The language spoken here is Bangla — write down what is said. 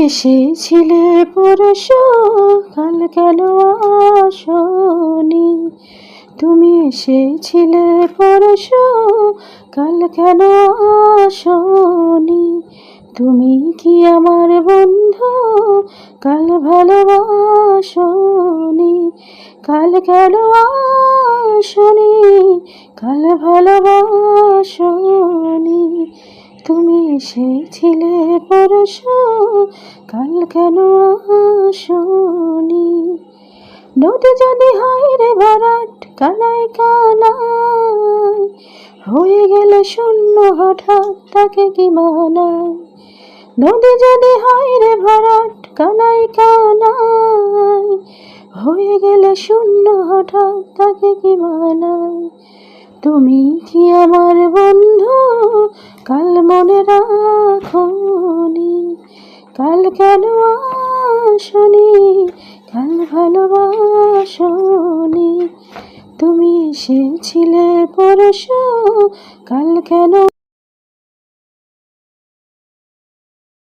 এসেছিলে পরশু কাল কেন আসনি? তুমি এসেছিলে পরশু কাল কেন আসনি? তুমি কি আমার বন্ধু, কাল ভালোবাসনি? কাল কেন আসনি? কাল ভালোবাসনি? তুমি এসেছিলে পরশু, কাল কেন আসনি? নদী যদি হয় রে ভরাট, কানায় কানায়, হয়ে গেলে শূন্য হঠাৎ তাকে কি মানায়? নদী যদি হয় রে ভরাট, কানায় কানায়, হয়ে গেলে শূন্য হঠাৎ তাকে কি মানায়? তুমি কি আমার বন্ধু? মনে রাখনি। কাল কেন আসনি? কাল ভালোবাসনি। তুমি এসেছিলে পরশু। কাল কেন